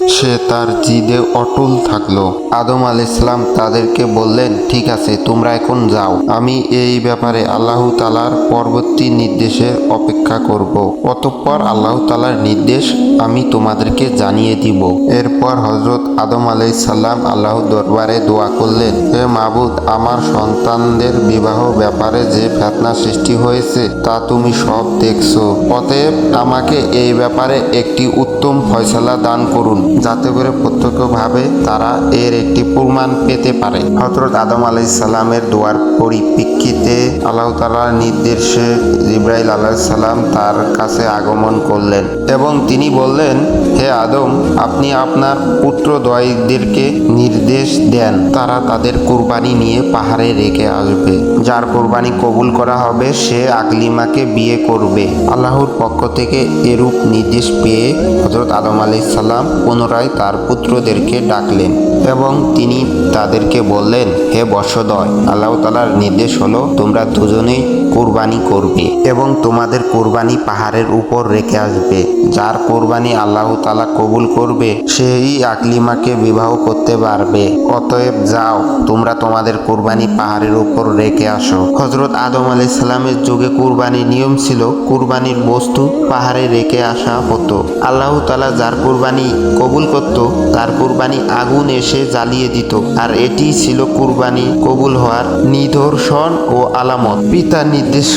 সে তার জিদে অটল থাকল। আদম আলাইসালাম তাদেরকে বললেন, ঠিক আছে, তোমরা এখন যাও। আমি এই ব্যাপারে আল্লাহ তালার পরবর্তী নির্দেশের অপেক্ষা করব। অতঃপর আল্লাহ তালার নির্দেশ আমি তোমাদেরকে জানিয়ে দিব। এরপর হজরত আদম আলাইসাল্লাম আল্লাহ দরবারে দোয়া করলেন, হে মাবুদ, আমার সন্তানদের বিবাহ ব্যাপারে যে ফেতনা সৃষ্টি হয়েছে, তা তুমি সব দেখছ। অতএব আমাকে এই ব্যাপারে একটি উত্তম ফয়সালা দান করুন। যাতে করে প্রত্যক্ষভাবে তারা এর একটি প্রমাণ পেতে পারে। হজরত আদম আলাইসাল্লামের দোয়ার পরিপ্রেক্ষিতে আল্লাহ তালার নির্দেশে ইব্রাহিম আলাইসাল্লাম তার কাছে আগমন করলেন। এবং তিনি বললেন, হে আদম, আপনি আপনার পুত্র দয়দেরকে নির্দেশ দেন। তারা তাদের কোরবানি নিয়ে পাহাড়ে রেখে আসবে। যার কোরবানি কবুল করা হবে, সে আকলিমাকে বিয়ে করবে। আল্লাহর পক্ষ থেকে এরূপ নির্দেশ পেয়ে হজরত আদম আলাইসাল্লাম পুনরায় তার পুত্রদেরকে ডাকলেন এবং তিনি তাদেরকে বললেন, হে বর্ষদয়, আল্লাহ তালার নির্দেশ হলো, তোমরা দুজনেই কোরবানি করবে এবং তোমাদের কোরবানি পাহাড়ের উপর রেখে আসবে। যার কোরবানি আল্লাহ তালা কবুল করবে, সেই আকলিমাকে বিবাহ করতে পারবে। অতএব যাও, তোমরা তোমাদের কোরবানি পাহাড়ের উপর রেখে আসো। হজরত আদম আলাই সালামের যুগে কোরবানির নিয়ম ছিল, কোরবানির বস্তু পাহাড়ে রেখে আসা হতো। আল্লাহ তালা যার কোরবানি কবুল করত, তার কোরবানি আগুন এসে জ্বালিয়ে দিত। আর এটি ছিল কোরবানি কবুল হওয়ার নিদর্শন ও আলামত। পিতার নির্দেশ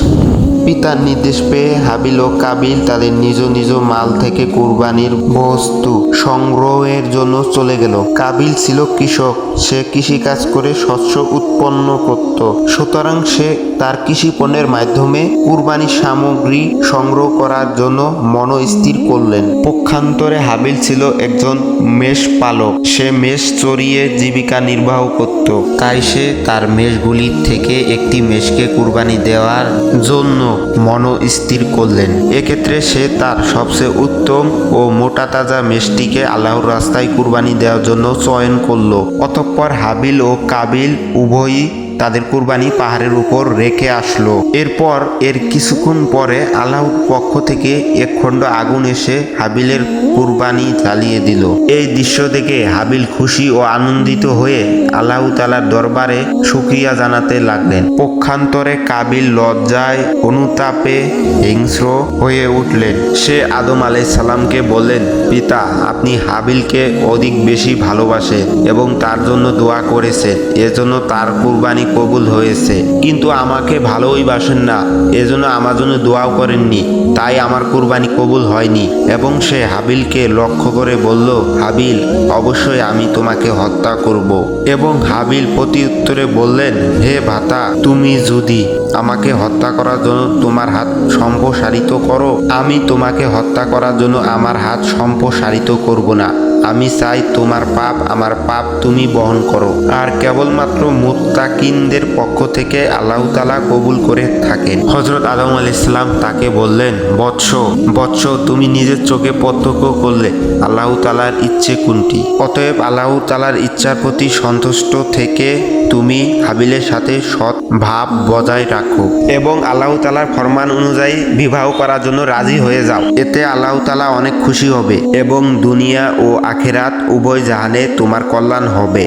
পিতার নির্দেশ পেয়ে হাবিল ও কাবিল তাদের নিজ নিজ মাল থেকে কুরবানির বস্তু সংগ্রহের জন্য চলে গেল। কাবিল ছিল কৃষক, সে কৃষিকাজ করে শস্য উৎপন্ন করত। সুতরাং সে তার কৃষি পণ্যের মাধ্যমে কুরবানির সামগ্রী সংগ্রহ করার জন্য মনস্থির করলেন। পক্ষান্তরে হাবিল ছিল একজন মেষ পালক। সে মেষ চড়িয়ে জীবিকা নির্বাহ করত। তাই সে তার মেষগুলির থেকে একটি মেষকে কুরবানি দেওয়ার জন্য মন স্থির করলেন। এক্ষেত্রে সে তার সবচেয়ে উত্তম ও মোটা তাজা মেষটিকে আল্লাহর রাস্তায় কুরবানি দেওয়ার জন্য চয়ন করল। অতঃপর হাবিল ও কাবিল উভয়ই তাদের কুরবানি পাহাড়ের উপর রেখে আসলো। এরপর এর কিছুক্ষণ পরে আল্লাহর পক্ষ থেকে এক খণ্ড আগুন এসে হাবিলের কুরবানি জ্বালিয়ে দিল। এই দৃশ্য দেখে হাবিল খুশি ও আনন্দিত হয়ে আল্লাহ তালার দরবারে সুক্রিয়া জানাতে লাগলেন। পক্ষান্তরে কাবিল লজ্জায়, অনুতাপে হিংস্র হয়ে উঠলেন। সে আদম আলাই সালামকে বললেন, পিতা, আপনি হাবিলকে অধিক বেশি ভালোবাসেন এবং তার জন্য দোয়া করেছেন। এজন্য তার কুরবানি কবুল হয়েছে। কিন্তু আমাকে ভালোই বাসেন না, এজন্য আমার জন্য দোয়াও করেননি। তাই আমার কোরবানি কবুল হয়নি। এবং সে হাবিলকে লক্ষ্য করে বলল, হাবিল, অবশ্যই আমি তোমাকে হত্যা করব। এবং হাবিল প্রতি উত্তরে বললেন, হে ভাতা, তুমি যদি আমাকে হত্যা করার জন্য তোমার হাত সম্প্রসারিত করো। আমি তোমাকে হত্যা করার জন্য আমার হাত সম্প্রসারিত করব না। আমি চাই তোমার পাপ, আমার পাপ তুমি বহন করো। আর কেবলমাত্র মুত্তাকিনদের পক্ষ থেকে আল্লাহ তালা কবুল করে থাকেন। হজরত আদম আল ইসলাম তাকে বললেন, বৎস বৎস, তুমি নিজের চোখে প্রত্যক্ষ করলে আল্লাহ তালার ইচ্ছে কোনটি? অতএব আল্লাহ তালার ইচ্ছার প্রতি সন্তুষ্ট থেকে তুমি হাবিলের সাথে সৎ ভাব বজায় রাখো। এবং আল্লাহ তালার ফরমান অনুযায়ী বিবাহ করার জন্য রাজি হয়ে যাও। এতে আল্লাহ তালা অনেক খুশি হবে এবং দুনিয়া ও আখেরাত উভয় জাহানে তোমার কল্যাণ হবে।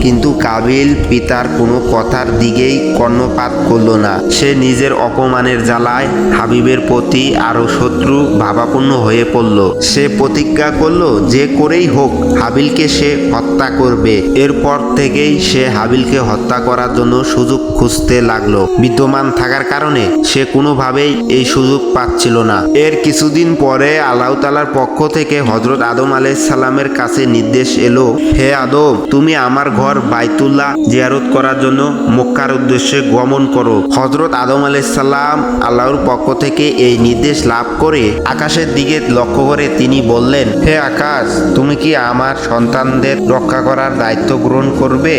কিন্তু কাবিল পিতার কোনো কথার দিকেই কর্ণপাত করল না। সে নিজের অপমানের জ্বালায় হাবিবের প্রতি আরও শত্রু ভাবাপূর্ণ হয়ে পড়ল। সে প্রতিজ্ঞা করল, যে করেই হোক, হাবিলকে সে হত্যা করবে। এরপর থেকেই সে হাবিলকে হত্যা করার জন্য সুযোগ খুঁজতে লাগল। বিদ্যমান থাকার কারণে সে কোনোভাবেই এই সুযোগ পাচ্ছিল না। এর কিছুদিন পরে আল্লাহ তালার পক্ষ থেকে হজরত আদম আলাইসাল্লামের কাছে নির্দেশ এলো, হে আদম, তুমি আমার ঘর বাইতুল্লাহ জিয়ারত করার জন্য মক্কার উদ্দেশ্যে গমন করো। হজরত আদম আলাইসাল্লাম আল্লাহর পক্ষ থেকে এই নির্দেশ লাভ করে আকাশের দিকে লক্ষ্য করে তিনি বললেন, হে আকাশ, তুমি কি আমার সন্তানদের রক্ষা করার দায়িত্ব গ্রহণ করবে?